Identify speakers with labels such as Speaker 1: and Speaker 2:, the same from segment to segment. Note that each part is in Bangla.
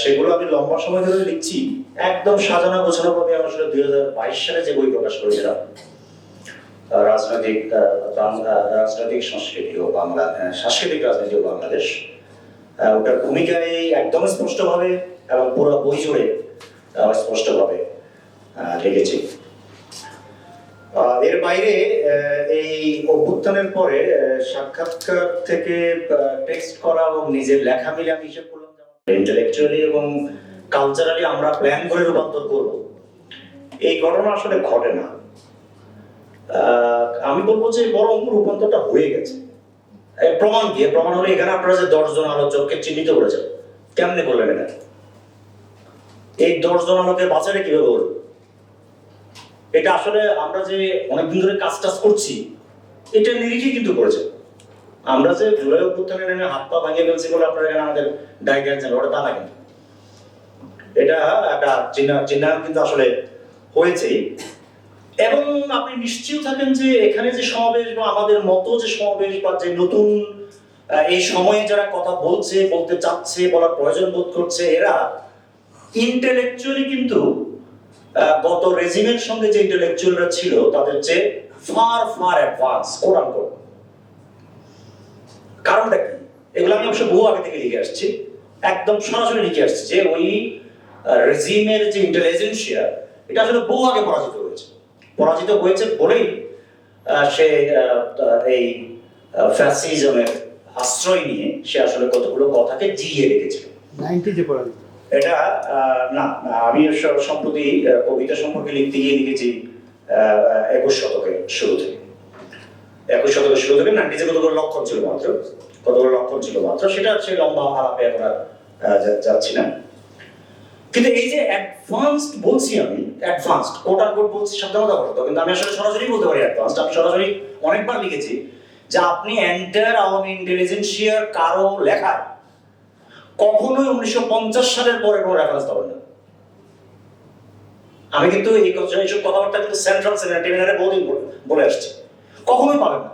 Speaker 1: সেগুলো আমি লম্বা সময় ধরে লিখছি। একদম সাজানো গোছানো ভাবে আমি আসলে দুই হাজার বাইশ সালে যে বই প্রকাশ করেছিলাম রাজনৈতিক রাজনৈতিক সংস্কৃতি ও বাংলা সাংস্কৃতিক রাজনীতি ও বাংলাদেশ। ওটার ভূমিকায় একদম স্পষ্টভাবে এবং পুরো বই জুড়ে স্পষ্টভাবে লিখেছি। এর বাইরে এই অভ্যুত্থানের পরে সাক্ষাৎকার থেকে টেক্সট করা এবং নিজের লেখা মিলে আমি হিসেব করলাম। ইন্টেলেকচুয়ালি এবং কালচারালি আমরা প্ল্যান করে রূপান্তর করব। এই ঘটনা আসলে ঘটে না। আমি বলব যে বরং রূপান্তরটা হয়ে গেছে। প্রমাণ দিয়ে প্রমাণ হলো এখানে আপনারা যে দশজন আলোচককে চিহ্নিত করেছেন। কেমনে করলেন এটা? এই দশজন আলোকে বাঁচারে কীভাবে হলো? এটা আসলে আমরা যে অনেকদিন ধরে কাজ টাজ করছি, এটা নিরিখেই কিন্তু করেছে আমরা যে জুলাই অভ্যুত্থানে নেমে হাত পা ভাঙিয়ে ফেলছি বলে আপনারা এখানে আমাদের ডাই গেছেন ওটা তা না কিন্তু। এটা একটা চিহ্না চিহ্নায়ন কিন্তু আসলে হয়েছেই। এবং আপনি নিশ্চিত থাকেন যে এখানে যে সমাবেশ বা আমাদের মতো যে সমাবেশ বা যে নতুন এই সময়ে যারা কথা বলছে, বলতে চাচ্ছে, বলার প্রয়োজন বোধ করছে, এরা ইন্টেলেকচুয়ালি কিন্তু গত রেজিমের সঙ্গে যে ইন্টেলেকচুয়ালরা ছিল, তাদের চেয়ে ফার ফার অ্যাডভান্স কোরআন কোরআন কারণটা কি? এগুলো আমি অবশ্য বহু আগে থেকে লিখে আসছি। একদম সরাসরি লিখে আসছি যে ওই রেজিমের যে ইন্টেলিজেন্সিয়া এটা আসলে বহু আগে পরাজিত হয়েছে। পরাজিত হয়েছে বলেই সে এই ফ্যাসিজমের আশ্রয় নিয়ে সে আসলে কতগুলো কথাকে জিয়ে রেখেছিল এটা না আমি সম্প্রতি কবিতা সম্পর্কে লিখতে গিয়ে লিখেছি একুশ শতকের শুরু থেকে। একুশ শতকের শুরু থেকে নাইনটিজে কতগুলো লক্ষণ ছিল মাত্র? কতগুলো লক্ষণ ছিল মাত্র? সেটা হচ্ছে লম্বা আলাপে আমরা যাচ্ছি না। কিন্তু এই যে অ্যাডভান্সড বলছি আমি অ্যাডভান্সড কোট আর কোট বলছি, সাবধানতা করতো কিন্তু আমি আসলে সরাসরি বলতে পারি অ্যাডভান্সড আমি সরাসরি অনেকবার লিখেছি যে আপনি এন্টার আওয়ামী ইন্টেলিজেন্সিয়ার কারও লেখায় কখনোই উনিশশো পঞ্চাশ সালের পরে কোনো রেফারেন্স পাবেন না। আমি কিন্তু এই এইসব কথাবার্তা কিন্তু সেন্ট্রাল সেমিনারে বহুদিন বলে আসছি। কখনোই পাবেন না।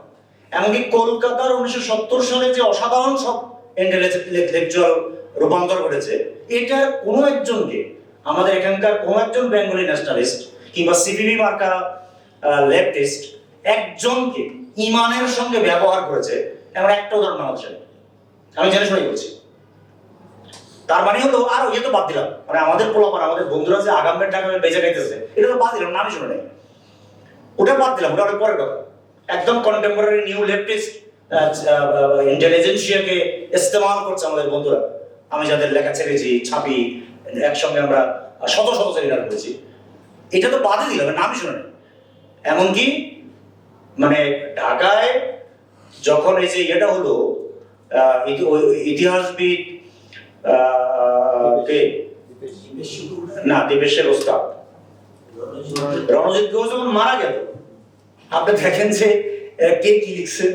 Speaker 1: এমনকি কলকাতার উনিশশো সত্তর সালে যে অসাধারণ সব ইন্টেলেকচুয়াল রূপান্তর করেছে, এটার কোনো একজনকে, আমাদের এখানকার কোনো একজন বেঙ্গলি ন্যাশনালিস্ট কিংবা সিপিবি মার্কা লেফটিস্ট একজনকে ইমানের সঙ্গে ব্যবহার করেছে, এমন একটা উদাহরণ নেই। আমি জেনে শুনে বলছি। তার মানে হলো, আর ইয়ে তো বাদ দিলাম মানে আমাদের পোলাপান, আমাদের বন্ধুরা যে আগামের টাকা বেঁচে খাইতেছে এটা তো বাদ দিলাম, নামই শুনে নেই। ওটা বাদ দিলাম, ওটা অনেক পরের কথা। একদম কন্টেম্পোরারি নিউ লেফটিস্ট ইন্টেলিজেন্সিয়াকে ইস্তেমাল করছে আমাদের বন্ধুরা। আমি যাদের লেখা ছেড়েছি ছাপি একসঙ্গে আমরা শত শত সেমিনার করেছি। এটা তো বাদই দিলাম নামই শুনে এমনকি মানে ঢাকায় যখন এই যে ইয়েটা হলো ইতিহাসবিদ কে? না দেবেশের ওস্তাদ। রণজিৎ ঘোষ যখন মারা গেল আপনি দেখেন যে কে কি লিখছে।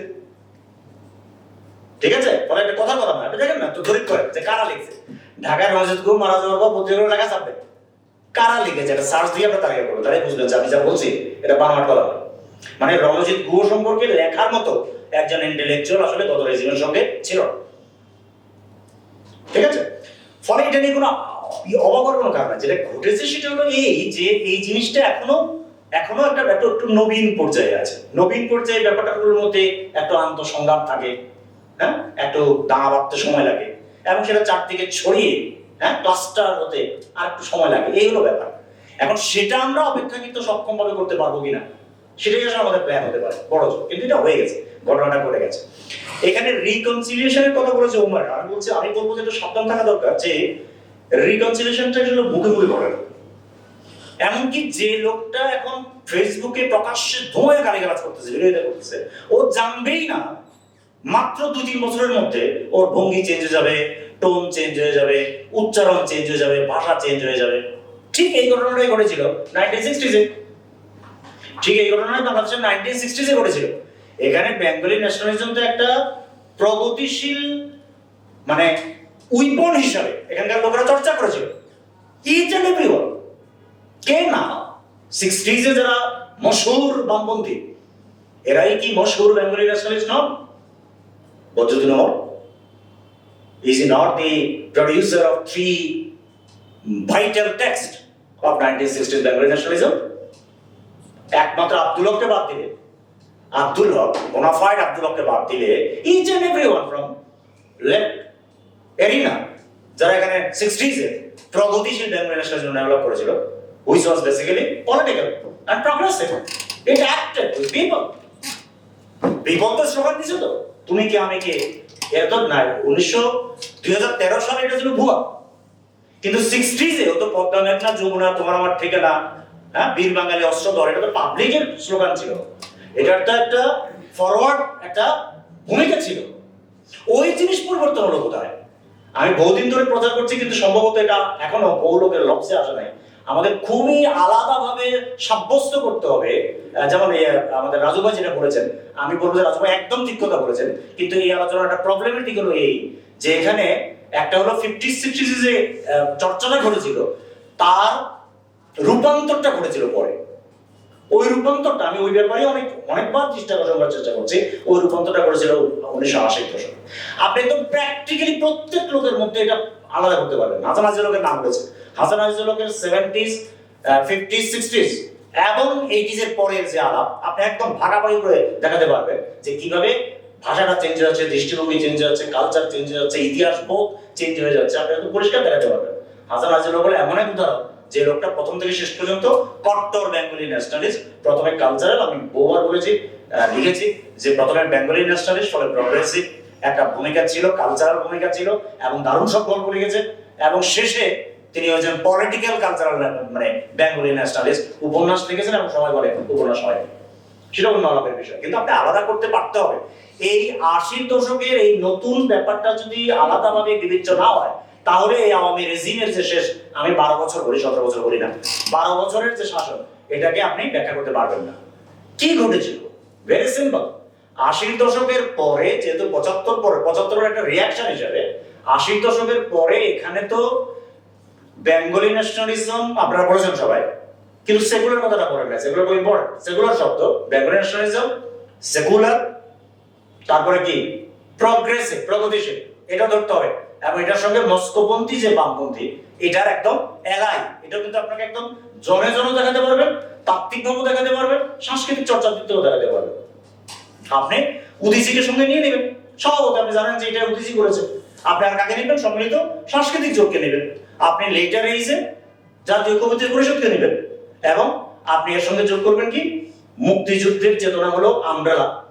Speaker 1: ঠিক আছে? পরে একটা কথা না আপনি দেখেন না? তো দরিদ্র করেন যে কারা লিখছে? ঢাকায় রঞ্জিত ঘোষ মারা যাওয়ার পর পত্রিকাগুলো লেখা ছাপবে। কারা লিখেছে? এটা সার্চ দিয়ে আমরা তালিকা করব তাহলে বুঝবেন আমি যা বলছি, এটা বানোয়াট কথা মানে রণজিৎ গুহ সম্পর্কে লেখার মতো একজন ইন্টেলেকচুয়াল আসলে গত রেজিমের সঙ্গে ছিল ঠিক আছে? ফলে এটা নিয়ে কোনো অবাক কোনো কারণ যেটা ঘটেছে সেটা হলো এই যে, এই জিনিসটা এখনও এখনও একটা একটু একটু নবীন পর্যায়ে আছে। নবীন পর্যায়ে ব্যাপারটাগুলোর মধ্যে একটু আন্তঃসংঘাত থাকে হ্যাঁ? একটু দাঁড়া বাঁধতে সময় লাগে। এবং সেটা চারদিকে ছড়িয়ে হ্যাঁ ক্লাস্টার হতে আর একটু সময় লাগে। এই হলো ব্যাপার। এখন সেটা আমরা অপেক্ষাকৃত সক্ষম ভাবে করতে পারব কিনা, সেটাই আসলে আমাদের প্ল্যান হতে পারে। বড় জোর। কিন্তু এটা হয়ে গেছে, ঘটনাটা ঘটে গেছে। এখানে রিকনসিলিয়েশনের কথা বলেছে উমার আমি বলছি আমি বলব যে একটু সাবধান থাকা দরকার যে রিকনসিলিয়েশনটা আসলে মুখে মুখে করে না। এমনকি যে লোকটা এখন ফেসবুকে প্রকাশ্যে ধোঁয়া গালিগালাজ করতেছে বিরোধিতা করতেছে, ও জানবেই না, মাত্র দুই তিন বছরের মধ্যে ওর ভঙ্গি চেঞ্জ হয়ে যাবে টোন চেঞ্জ হয়ে যাবে, উচ্চারণ চেঞ্জ হয়ে যাবে, ভাষা চেঞ্জ হয়ে যাবে। ঠিক এই ঘটনাটাই ঘটেছিল নাইনটিন ঠিক এই ঘটনাই বাংলাদেশের নাইনটিন সিক্সটিজে ঘটেছিল। এখানে বেঙ্গলি ন্যাশনালিজম তো একটা প্রগতিশীল মানে উইপন হিসাবে এখানকার লোকেরা চর্চা করেছিল। ইচ এন্ড এভরিওয়ান কে না সিক্সটিজে যারা মশহুর বামপন্থী, এরাই কি মশহুর Bengali nationalist non Amar is he not the producer of three vital texts of 1960s Bengali nationalism? একমাত্র আব্দুল হককে বাদ দিলে। আব্দুল হক বোনাফাইড আব্দুল হককে বাদ দিলে each and every one from left arena যারা এখানে সিক্সটিজে প্রগতিশীল বেঙ্গলি ন্যাশনালিজম ডেভেলপ করেছিল। Was basically political and progressive it acted with people people তো স্লোগান দিছে তো তুমি কি আমি কে? এর তো নাই। উনিশশো দুই হাজার তেরো সালে এটা ছিল ভুয়া। কিন্তু সিক্সটিজে ও তো পদ্মা মেঘনা, যমুনা তোমার আমার ঠিকানা হ্যাঁ বীর বাঙালি, অস্ত্র ধর এটা তো পাবলিকের স্লোগান ছিল। এটার তো একটা ফরওয়ার্ড একটা ভূমিকা ছিল। ওই জিনিস পরিবর্তন হলো কোথায়? আমি বহুদিন ধরে প্রচার করছি, কিন্তু সম্ভবত এটা এখনও বহু লোকের লক্ষ্যে আসে নাই। আমাদের খুবই আলাদাভাবে সাব্যস্ত করতে হবে। যেমন আমাদের রাজু ভাই যেটা বলেছেন, আমি বলব যে রাজু ভাই একদম ঠিক কথা বলেছেন, কিন্তু এই আলোচনার একটা প্রবলেমের হলো এই যে এখানে একটা হলো ফিফটি সিক্সটি যে চর্চাটা ঘটেছিল, তার রূপান্তরটা ঘটেছিল পরে। ওই রূপান্তরটা, আমি ওই ব্যাপারে অনেক, অনেকবার চেষ্টা করার চেষ্টা করছি, ওই রূপান্তরটা করেছিল উনিশশো আশি দশক। আপনি একদম প্র্যাকটিক্যালি প্রত্যেক লোকের মধ্যে এটা আলাদা করতে পারবেন। হাসান আজিজুলের নাম রয়েছে। হাসান আজিজুলের সেভেন্টিস ফিফটিস সিক্সটিস এবং এইটিস এর পরের যে আলাপ, আপনি একদম ভাগাভাগি করে দেখাতে পারবেন যে কীভাবে ভাষাটা চেঞ্জ হয়ে যাচ্ছে, দৃষ্টিভঙ্গি চেঞ্জ হয়ে যাচ্ছে কালচার চেঞ্জ হয়ে যাচ্ছে, ইতিহাস বোধ চেঞ্জ হয়ে যাচ্ছে। আপনি একদম পরিষ্কার দেখাতে পারবেন। হাসান আজিজুল বলে এমন এক উদাহরণ, যে লোকটা প্রথম থেকে শেষ পর্যন্ত কট্টর বেঙ্গলি ন্যাশনালিস্ট প্রথমে কালচারাল আমি বহুবার বলেছি লিখেছি যে প্রথমে বেঙ্গলি ন্যাশনালিস্ট ফলে প্রগ্রেসিভ একটা ভূমিকা ছিল কালচারাল ভূমিকা ছিল এবং দারুণ সব গল্প লিখেছে এবং শেষে তিনি হয়েছেন পলিটিক্যাল কালচারাল মানে বেঙ্গলি ন্যাশনালিস্ট উপন্যাস লিখেছেন এবং সবাই বলে উপন্যাস হয়। সেটা অন্য আলাপের বিষয়। কিন্তু আপনি আলাদা করতে পারতে হবে। এই আশির দশকের এই নতুন ব্যাপারটা যদি আলাদাভাবে বিবেচ্য না হয়, তাহলে এই আওয়ামী রেজিমের যে শেষ, আমি বারো বছর বলি সতেরো বছর বলি না। বারো বছরের যে শাসন, এটাকে আপনি ব্যাখ্যা করতে পারবেন না। কি ঘটেছিল? ভেরি সিম্পল আশির দশকের পরে, যেহেতু পঁচাত্তর পরে, পঁচাত্তরের একটা রিয়াকশন হিসাবে, আশির দশকের পরে এখানে তো বেঙ্গলি ন্যাশনালিজম আপনারা পড়েছেন সবাই, কিন্তু সেকুলার কথাটা পড়ে না সেকুলার খুব ইম্পর্টেন্ট সেকুলার শব্দ বেঙ্গলি ন্যাশনালিজম সেকুলার তারপরে কি? প্রগ্রেসিভ প্রগতিশীল, এটা ধরতে হবে, এবং এটার সঙ্গে মস্কোপন্থী যে বামপন্থী, এটার একদম এলাই এটা কিন্তু আপনাকে একদম জনে জনে দেখাতে পারবেন তাত্ত্বিকভাবে দেখাতে পারবেন, সাংস্কৃতিক চর্চার দিক দেখাতে পারবেন। আপনি উদিসিকে সঙ্গে নিয়ে নেবেন। স্বভাবত আপনি জানেন যে এটা উদিসি করেছে। আপনি আর কাকে নেবেন? সম্মিলিত সাংস্কৃতিক জোটকে নেবেন। আপনি লেটার এইজে জাতীয় কমিটির পরিষদকে নেবেন। এবং আপনি এর সঙ্গে যোগ করবেন কি? মুক্তিযুদ্ধের চেতনা হলো আমব্রেলা।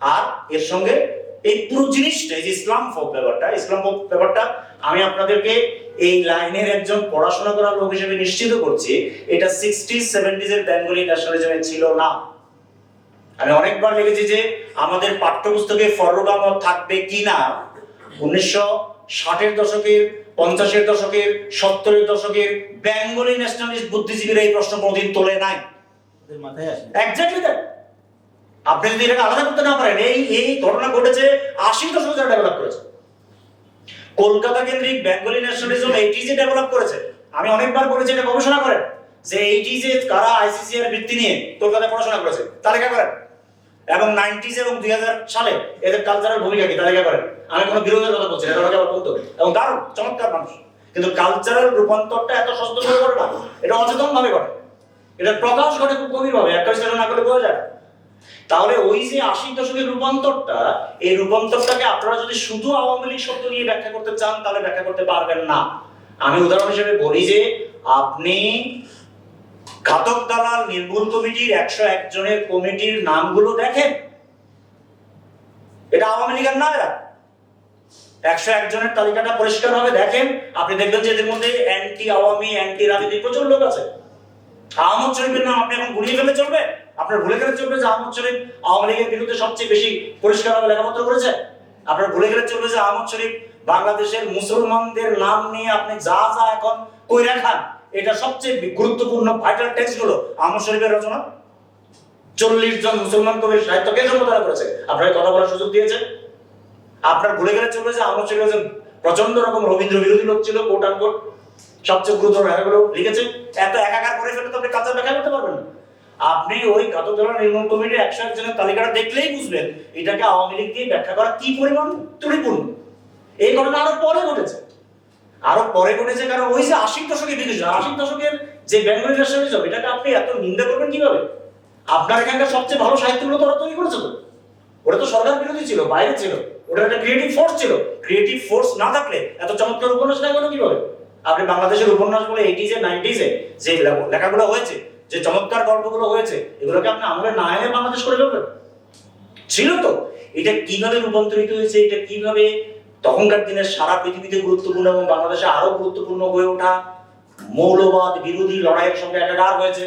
Speaker 1: আর এর সঙ্গে এই পুরো জিনিসটা, এই যে ইসলাম ফোক ব্যাপারটা, ইসলাম ফোক ব্যাপারটা আমি আপনাদেরকে এই লাইনের একজন পড়াশোনা করা লোক হিসেবে নিশ্চিত করছি। এটা সিক্সটিজ সেভেন্টিজ এর বেঙ্গলি ন্যাশনালিজমে ছিল না। আমি অনেকবার লিখেছি যে আমাদের পাঠ্যপুস্তকে ফরগাম থাকবে কি না। উনিশশো ষাটের দশকের পঞ্চাশের দশকের সত্তরের দশকের বেঙ্গলি ন্যাশনালিস্ট বুদ্ধিজীবীরা এই প্রশ্ন কোনোদিন তোলে নাই। এক্স্যাক্টলি দ্যাট আপনি যদি এটাকে আলাদা করতে না পারেন এই এই ঘটনা ঘটেছে আশি দশকে যারা ডেভেলপ করেছে। কলকাতা কেন্দ্রিক বেঙ্গলি ন্যাশনালিজম এইটিজে ডেভেলপ করেছে। আমি অনেকবার বলেছি এটা গবেষণা করেন। যে এইটিজে কারা আইসিসি এর ভিত্তি নিয়ে কলকাতায় পড়াশোনা করেছে তালিকা করেন। এবং নাইনটিজ এবং দুই হাজার সালে এদের কালচারাল ভূমিকা কি তালিকা করেন। আমি কোনো বিরোধের কথা বলছি না, এটা আবার বলতে। এবং দারুণ, চমৎকার মানুষ। কিন্তু কালচারাল রূপান্তরটা এত সস্ত করে করে না, এটা অচেতন ভাবে করে এটা প্রকাশ ঘটে খুব গভীর ভাবে একটা বিশ্লেষণ না করলে বোঝা যায় তাহলে ওই যে আশি দশকের রূপান্তরটা, এই রূপান্তরটাকে আপনারা যদি শুধু আওয়ামী লীগ শব্দ নিয়ে ব্যাখ্যা করতে চান, তাহলে ব্যাখ্যা করতে পারবেন না। আমি উদাহরণ হিসেবে বলি যে, আপনি ঘাতক দালাল নির্মূল কমিটির একশো একজনের কমিটির নামগুলো দেখেন। এটা আওয়ামী লীগের না একশো একজনের তালিকাটা পরিষ্কার ভাবে দেখেন। আপনি দেখবেন যে এদের মধ্যে অ্যান্টি আওয়ামী অ্যান্টি রাজনীতি প্রচুর লোক আছে। আহমদ শরীফের নাম আপনি এখন গুলিয়ে ফেলে চলবে? আপনার ভুলে গেলে চলবে যে আহমদ শরীফ আওয়ামী লীগের বিরুদ্ধে সবচেয়ে বেশি পরিষ্কারভাবে লেখাপত্র করেছে। আপনার ভুলে গেলে চলবে যে আহমদ শরীফ বাংলাদেশের মুসলমানদের নাম নিয়ে আপনি যা যা এখন কইরা খান। এটা সবচেয়ে গুরুত্বপূর্ণ ভাইটাল টেক্সট হলো আহমদ শরীফের রচনা। চল্লিশ জন মুসলমান কবির সাহিত্যকে সম্বোধনা করেছে। আপনার কথা বলার সুযোগ দিয়েছে আপনার ভুলে গেলে চলবে যে আহমদ শরীফ একজন প্রচণ্ড রকম রবীন্দ্র বিরোধী লোক ছিল কোট আনকোট সবচেয়ে গুরুতর লেখাগুলো লিখেছে। এত একাকার করে ফেলে তো আপনি কালচার ব্যাখ্যা করতে পারবেন আপনি ওই ঘাতকদলা নির্মূল কমিটির একশো একজনের তালিকাটা দেখলেই বুঝবেন এটাকে আওয়ামী লীগ দিয়ে ব্যাখ্যা করা কি পরিমাণ ত্রুটিপূর্ণ। এই ঘটনা আরও পরে ঘটেছে। আরও পরে ঘটেছে, কারণ ওই যে আশির দশকে বিদেশ আশির দশকের যে বেঙ্গলি ন্যাশনালিজম এটাকে আপনি এত নিন্দা করবেন কীভাবে? আপনার এখানকার সবচেয়ে ভালো সাহিত্যগুলো তো ওরা তৈরি করেছে তো। ওটা তো সরকার বিরোধী ছিল, বাইরে ছিল ওটা একটা ক্রিয়েটিভ ফোর্স ছিল। ক্রিয়েটিভ ফোর্স না থাকলে এত চমৎকার উপন্যাস লেখা গেল কীভাবে? আপনি বাংলাদেশের উপন্যাস বলে এইটিজে নাইনটিজে যে লেখাগুলো হয়েছে, যে চমৎকার গল্পগুলো হয়েছে, এগুলোকে আপনি আমাদের না এনে বাংলাদেশ করে ফেলবেন। ছিল তো। এটা কীভাবে রূপান্তরিত হয়েছে, এটা কীভাবে তখনকার দিনে সারা পৃথিবীতে গুরুত্বপূর্ণ এবং বাংলাদেশে আরও গুরুত্বপূর্ণ হয়ে ওঠা মৌলবাদ বিরোধী লড়াইয়ের সঙ্গে একাকার হয়েছে।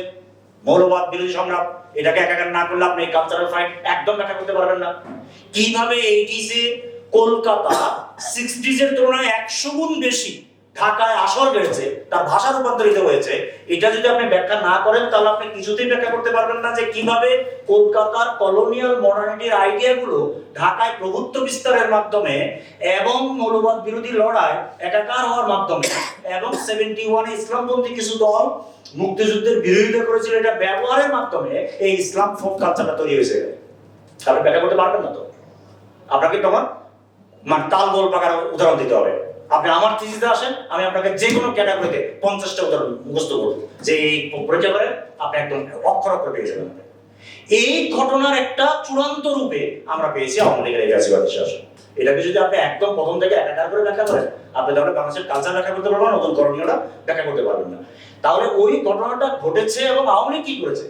Speaker 1: মৌলবাদ বিরোধী সংগ্রাম, এটাকে একাকার না করলে আপনি কালচারাল ফাইট একদম ব্যাখ্যা করতে পারবেন না। কীভাবে এইটিসে কলকাতা সিক্সটিজের তুলনায় একশো গুণ বেশি ঢাকায় আসর বেড়েছে, তার ভাষা রূপান্তরিত হয়েছে। এটা যদি আপনি ব্যাখ্যা না করেন, তাহলে আপনি কিছুতেই ব্যাখ্যা করতে পারবেন না যে কীভাবে কলকাতার কলোনিয়াল মডার্নিটির আইডিয়াগুলো ঢাকায় প্রভুত্ব বিস্তারের মাধ্যমে এবং মৌলবাদ বিরোধী লড়াই একাকার হওয়ার মাধ্যমে এবং সেভেন্টি ওয়ানে ইসলামপন্থী কিছু দল মুক্তিযুদ্ধের বিরোধিতা করেছিল, এটা ব্যবহারের মাধ্যমে এই ইসলাম ফোক কালচারটা তৈরি হয়েছে। আপনি ব্যাখ্যা করতে পারবেন না তো? আপনাকে তখন মানে তাল গোল পাকার উদাহরণ দিতে হবে। আপনি আমার থিসিসে আসেন, আমি আপনাকে যে কোনো ক্যাটাগরিতে পঞ্চাশটা উদাহরণ মুখস্থ করব। যে এই পরীক্ষা করেন আপনি একদম অক্ষর অক্ষর পেয়ে যাবেন এই ঘটনার একটা চূড়ান্ত রূপে আমরা পেয়েছি আওয়ামী লীগের এই ফ্যাসিবাদী শাসন। এটাকে যদি আপনি একদম প্রথম থেকে একাকার করে ব্যাখ্যা করেন, আপনি তাহলে বাংলাদেশের কালচার ব্যাখ্যা করতে পারবেন নতুন করণীয়টা ব্যাখ্যা করতে পারবেন না। তাহলে ওই ঘটনাটা ঘটেছে এবং আওয়ামী লীগ কি করেছে?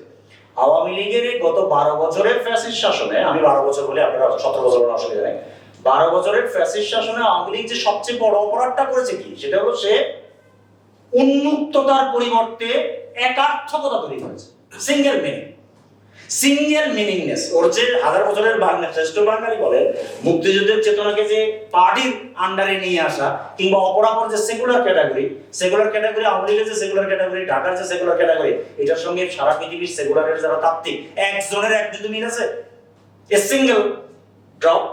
Speaker 1: আওয়ামী লীগের গত বারো বছরের ফ্যাসিস্ট শাসনে, আমি বারো বছর বলে আপনারা সতেরো বছর বলে অসুবিধা নেই বারো বছরের ফ্যাসিস্ট শাসনে আওয়ামী যে সবচেয়ে বড় অপরাধটা করেছে কি? সেটা হলো সে উন্মুক্ততার পরিবর্তে একার্থকতা তৈরি করেছে। সিঙ্গেল মিনিং সিঙ্গেল মিনিংনেস ওর যে হাজার বছরের বাংলা শ্রেষ্ঠ বাঙালি বলে, মুক্তিযুদ্ধের চেতনাকে যে পার্টির আন্ডারে নিয়ে আসা কিংবা অপরাপর যে secular category secular category Awami লীগের যে সেকুলার ক্যাটাগরি ঢাকার যে সেকুলার ক্যাটাগরি এটার সঙ্গে সারা পৃথিবীর সেকুলারের যারা তাত্ত্বিক, একজনের এক বিন্দু মিল আছে? এ সিঙ্গেল ড্রপ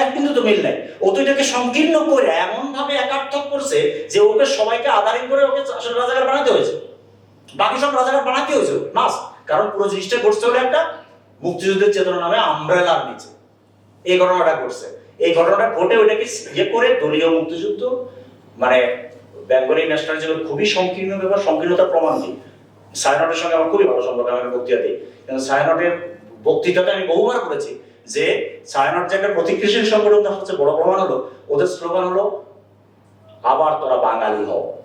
Speaker 1: এক বিন্দু তো মিল নাই। ও তো এটাকে সংকীর্ণ করে এমন ভাবে একার্থক করছে যে ওকে সবাইকে আধারিত করে ওকে আসলে রাজাকার বানাতে হয়েছে। বাকি সব রাজাকার বানাতে হয়েছে মাস। কারণ পুরো জিনিসটা ঘটছে হলো একটা মুক্তিযুদ্ধের চেতনা নামে আমব্রেলার নিচে। এই ঘটনাটা ঘটছে। এই ঘটনাটা ঘটে ওইটাকে ইয়ে করে দলীয় মুক্তিযুদ্ধ মানে বেঙ্গলি ন্যাশনালিজমের খুবই সংকীর্ণ ব্যাপার, সংকীর্ণতার প্রমাণ দিই সায়নটের সঙ্গে আমার খুবই ভালো সম্পর্ক, আমি বক্তৃতা দিই। কিন্তু সায়নটের বক্তৃতাটা আমি বহুবার বলেছি যে সায়নট যে একটা প্রতিক্রিয়াশীল সংগঠন তার সবচেয়ে বড় প্রমাণ হলো ওদের স্লোগান হলো আবার তোরা বাঙালি হও।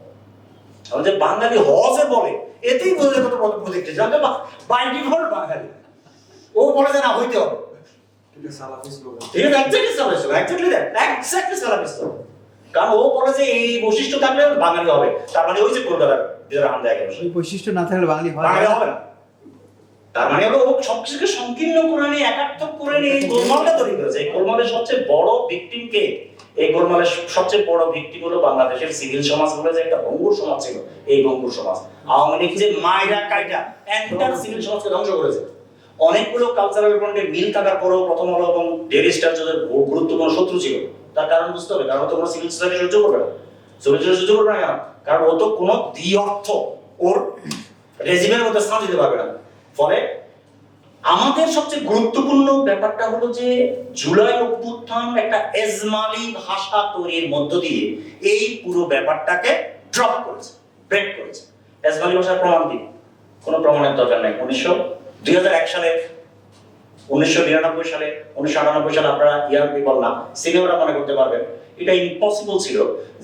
Speaker 1: এখন যে বাঙালি হ যে বলে এতেই বোঝা যায় কত বড় প্রতিক্রিয়া জানতে বাই ডিফল্ট বাঙালি। ও বলে যে না হইতে হবে। কারণ ও বলে যে এই বৈশিষ্ট্য থাকলে বাঙালি হবে। তার মানে ওই যে কলকাতার যারা
Speaker 2: ওই বৈশিষ্ট্য না থাকলে বাঙালি
Speaker 1: হবে না। তার মানে হলো ও সবকিছুকে সংকীর্ণ করে নিয়ে একাত্মক করে নিয়ে গোলমালটা তৈরি করেছে। এই গোলমালের সবচেয়ে বড় ভিকটিম কে? এই গোলমালের সবচেয়ে বড় ভিকটিম হলো বাংলাদেশের সিভিল সমাজ বলে যে একটা ভঙ্গুর সমাজ ছিল, এই ভঙ্গুর সমাজ। আওয়ামী লীগ যে মাইরা কাইটা এন্টার সিভিল সমাজকে ধ্বংস করেছে। অনেকগুলো কালচারাল ফ্রন্টে মিল থাকার পরেও প্রথম আলো এবং ডেলি স্টার যাদের গুরুত্বপূর্ণ শত্রু ছিল। তার কারণ বুঝতে হবে, কারণ তোমরা সিভিল সোসাইটি সহ্য করবে না। সিভিল সোসাইটি সহ্য করবে না কারণ ও তো কোনো দ্বি অর্থ ওর রেজিমের মধ্যে স্থান দিতে পারবে না। ফলে আমাদের সবচেয়ে গুরুত্বপূর্ণ ব্যাপারটা হলো যে জুলাই অভ্যুত্থান একটা এজমালি ভাষা তৈরির মধ্য দিয়ে এই পুরো ব্যাপারটাকে ড্রপ করেছে ব্রেক করেছে। এজমালি ভাষার প্রমাণ দিই কোনো প্রমাণের দরকার নাই। উনিশশো দুই হাজার এক সালে, উনিশশো নিরানব্বই সালে, উনিশশো আটানব্বই সালে আপনারা ইয়ার পিপল না সিনেমাটা মনে করতে পারবেন। এটা ইম্পসিবল ছিল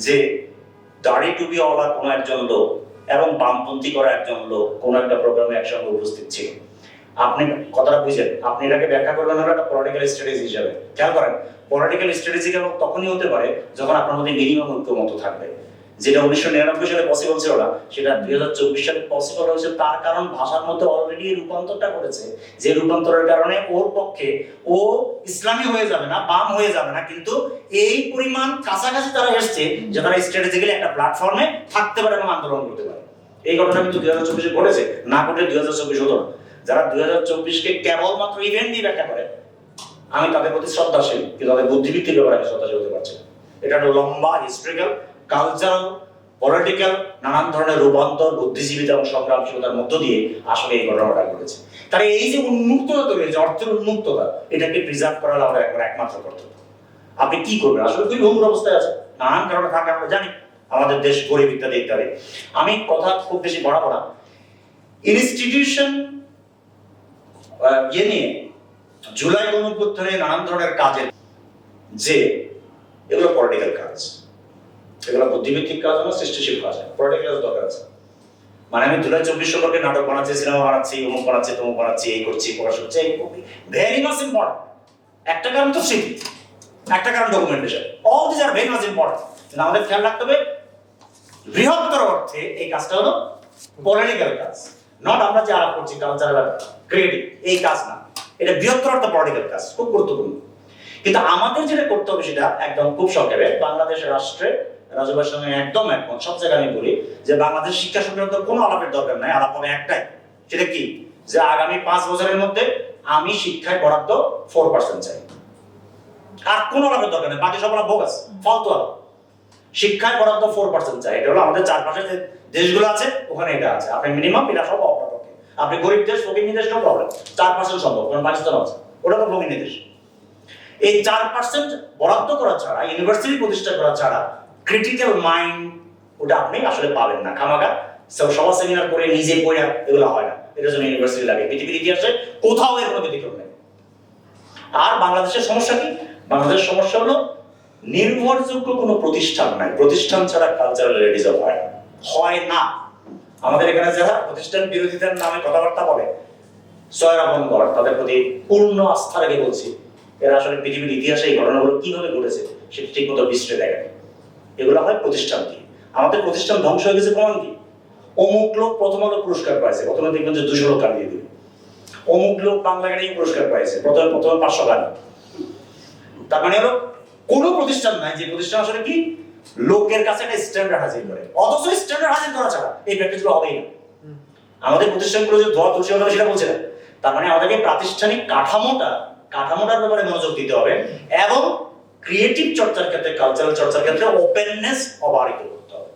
Speaker 1: যে দাড়ি টুপি ওয়ালা কোনো একজন লোক এবং বামপন্থী করা একজন লোক, কোন একটা প্রোগ্রামে একসঙ্গে উপস্থিত ছিল। আপনি কথাটা বুঝেন, আপনি এটাকে ব্যাখ্যা করবেন হলো একটা পলিটিক্যাল স্ট্র্যাটেজি হিসাবে। খেয়াল করেন পলিটিক্যাল স্ট্র্যাটেজি কেবল তখনই হতে পারে যখন আপনার মধ্যে মিনিমাম ঐক্যমত থাকবে। যেটা উনিশশো নিরানব্বই সালে পসিবল ছিল না, সেটা দুই হাজার চব্বিশ সালে পসিবল হয়েছে। তার কারণ ভাষার মধ্যে অলরেডি রূপান্তরটা করেছে যে রূপান্তরের কারণে ওর পক্ষে ও ইসলামী হয়ে যাবে না, বাম হয়ে যাবে না, কিন্তু এই পরিমাণ কাছাকাছি তারা এসছে যে তারা স্ট্র্যাটেজিক্যালি একটা প্ল্যাটফর্মে থাকতে পারে এবং আন্দোলন করতে পারে। এই ঘটনা কিন্তু দুই হাজার চব্বিশে ঘটেছে, না ঘটে দুই হাজার চব্বিশ হতো না। যারা দুই হাজার চব্বিশকে কেবলমাত্র ইভেন্ট দিয়ে ব্যাখ্যা করে, আমি তাদের প্রতি শ্রদ্ধাশীল, কিন্তু তাদের বুদ্ধিবৃত্তির ব্যাপারে আমি শ্রদ্ধাশীল হতে পারছি এটা একটা লম্বা হিস্ট্রিক্যাল কালচারাল পলিটিক্যাল নানান ধরনের রূপান্তর বুদ্ধিজীবিতা এবং সংগ্রামশীলতার মধ্য দিয়ে আসলে এই ঘটনাটা ঘটেছে। তাহলে এই যে উন্মুক্ততা তৈরি হয়েছে, অর্থের উন্মুক্ততা, এটাকে প্রিজার্ভ করা হলো আমাদের একবার একমাত্র কর্তব্য। আপনি কি করবেন? আসলে খুবই ভঙ্গুর অবস্থায় আছে নানান কারণে থাকে, আমরা জানি। আমাদের দেশ গরিব ইত্যাদি ইত্যাদি। আমি কথা খুব বেশি বাড়াবো না। ইনস্টিটিউশন ইয়ে নিয়ে জুলাই গণঅভ্যুত্থানে নানান ধরনের কাজের যে, এগুলো পলিটিক্যাল কাজ। এগুলো বুদ্ধিভিত্তিক কাজ না সৃষ্টিশীল কাজ পলিটিক্যাল দরকার আছে। মানে আমি জুলাই চব্বিশ সম্পর্কে নাটক বানাচ্ছি, সিনেমা বানাচ্ছি, অমুক বানাচ্ছি, তমুক বানাচ্ছি, এই করছি, প্রকাশ করছি, এই ভেরি মাচ ইম্পর্টেন্ট একটা কারণ তো স্মৃতি। একটা কারণ documentation all this are very much important আমাদের খেয়াল রাখতে হবে, বৃহত্তর অর্থে এই কাজটা হলো পলিটিক্যাল কাজ। নট আমরা যে আলাপ করছি কালচারাল ক্রিয়েটিভ এই কাজ না। এটা বৃহত্তর অর্থে পলিটিক্যাল কাজ। খুব গুরুত্বপূর্ণ। কিন্তু আমাদের যেটা করতে হবে সেটা একদম খুব সংক্ষেপে, বাংলাদেশ রাষ্ট্রে রাজুভাইয়ের সঙ্গে একদম একমত। সব জায়গায় আমি বলি যে বাংলাদেশ শিক্ষা সংক্রান্ত কোনো আলাপের দরকার নাই। আলাপ হবে একটাই, সেটা কি? যে আগামী পাঁচ বছরের মধ্যে আমি শিক্ষায় বরাদ্দ ফোর পার্সেন্ট চাই। আর কোনো আলাপের দরকার নেই, বাকি সব আলাপ বোগাস ফালতু আলাপ। শিক্ষায় বরাদ্দ ফোর পার্সেন্ট চাই, এটা হলো আমাদের চারপাশে যে দেশগুলো আছে, ওখানে এটা আছে। আপনি মিনিমাম এটা সব অপরাপক্ষে আপনি গরিব দেশ, ফকির দেশ, সব প্রবলেম চার পার্সেন্ট সম্ভব কারণ পাকিস্তান আছে, ওটা তো ফকির দেশ। এই চার পার্সেন্ট বরাদ্দ করা ছাড়া ইউনিভার্সিটি প্রতিষ্ঠা করা ছাড়া ক্রিটিক্যাল মাইন্ড ওটা আপনি আসলে পাবেন না। খামাকা সব সভা সেমিনার করে নিজে পড়ে এগুলো হয় না। এটার জন্য ইউনিভার্সিটি লাগে। পৃথিবীর ইতিহাসে কোথাও এর কোনো ব্যতিক্রম নেই। আর বাংলাদেশের সমস্যা কি? বাংলাদেশের সমস্যা হলো নির্ভরযোগ্য কোনো প্রতিষ্ঠান নাই। প্রতিষ্ঠান ছাড়া কালচারাল রেডিজম হয় হয় না। আমাদের এখানে যারা প্রতিষ্ঠান বিরোধিতার নামে কথাবার্তা বলে, সয়রা বন্দর তাদের প্রতি পূর্ণ আস্থা রেখে বলছি, এরা আসলে পৃথিবীর ইতিহাসে এই ঘটনাগুলো কীভাবে ঘটেছে, সেটা ঠিক মতো বিশ্লে দেখেনি। এগুলো হয় প্রতিষ্ঠান দিয়ে। আমাদের প্রতিষ্ঠান ধ্বংস হয়ে গেছে প্রমাণ কি অমুক লোক প্রথম আলো পুরস্কার পাইছে, প্রথমে দেখবেন যে দুশো লোক গান দিয়ে দিবে অমুক লোক বাংলা একাডেমি পুরস্কার পাইছে, প্রথমে প্রথমে পাঁচশো গান। তার মানে হলো, কোনো প্রতিষ্ঠান নাই, যে প্রতিষ্ঠান আসলে কি? লোকের কাছে একটা স্ট্যান্ডার্ড হাজির করে। অথচ স্ট্যান্ডার্ড হাজির করা ছাড়া এই প্র্যাকটিসগুলো হবেই না। আমাদের প্রতিষ্ঠানগুলো যে ধোয়া তুলসী হবে সেটা বলছে না। তার মানে আমাদেরকে প্রাতিষ্ঠানিক কাঠামোটা, কাঠামোটার ব্যাপারে মনোযোগ দিতে হবে এবং ক্রিয়েটিভ চর্চার ক্ষেত্রে কালচারাল চর্চার ক্ষেত্রে ওপেননেস অবারিত করতে হবে।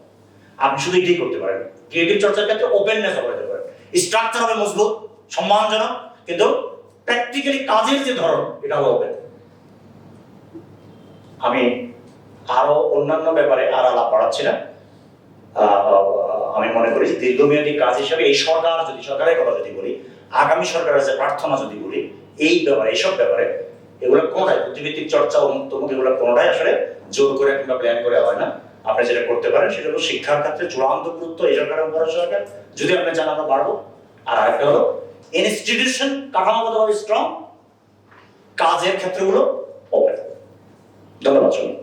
Speaker 1: আপনি শুধু এটাই করতে পারেন। ক্রিয়েটিভ চর্চার ক্ষেত্রে ওপেননেস অবারিত করেন স্ট্রাকচার হবে মজবুত, সম্মানজনক, কিন্তু প্র্যাকটিক্যালি কাজের যে ধরন, এটা হবে ওপেন আমি আরও অন্যান্য ব্যাপারে আর আলাপ বাড়াচ্ছি না। আমি মনে করি দীর্ঘমেয়াদী কাজ হিসেবে এই সরকার যদি, সরকারের কথা যদি বলি, আগামী সরকারের যে প্রার্থনা যদি বলি, এই ব্যাপারে এইসব ব্যাপারে এগুলো কোনটাই বুদ্ধিভিত্তিক চর্চা ও মুক্তমুখ এগুলো কোনটাই আসলে জোর করে কিংবা প্ল্যান করে হয় না। আপনি যেটা করতে পারেন সেটা হলো শিক্ষার ক্ষেত্রে চূড়ান্ত গুরুত্ব এই সরকার এবং পরের সরকার যদি আপনি চান আমরা বাড়বো। আর আরেকটা হলো ইনস্টিটিউশন কাঠামোগতভাবে স্ট্রং কাজের ক্ষেত্রগুলো ওপেন ধন্যবাদ শুনুন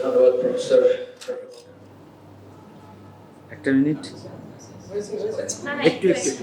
Speaker 2: ধন্যবাদ প্রফেসর
Speaker 3: একটা মিনিট
Speaker 4: না, না,
Speaker 3: একটু, একটু,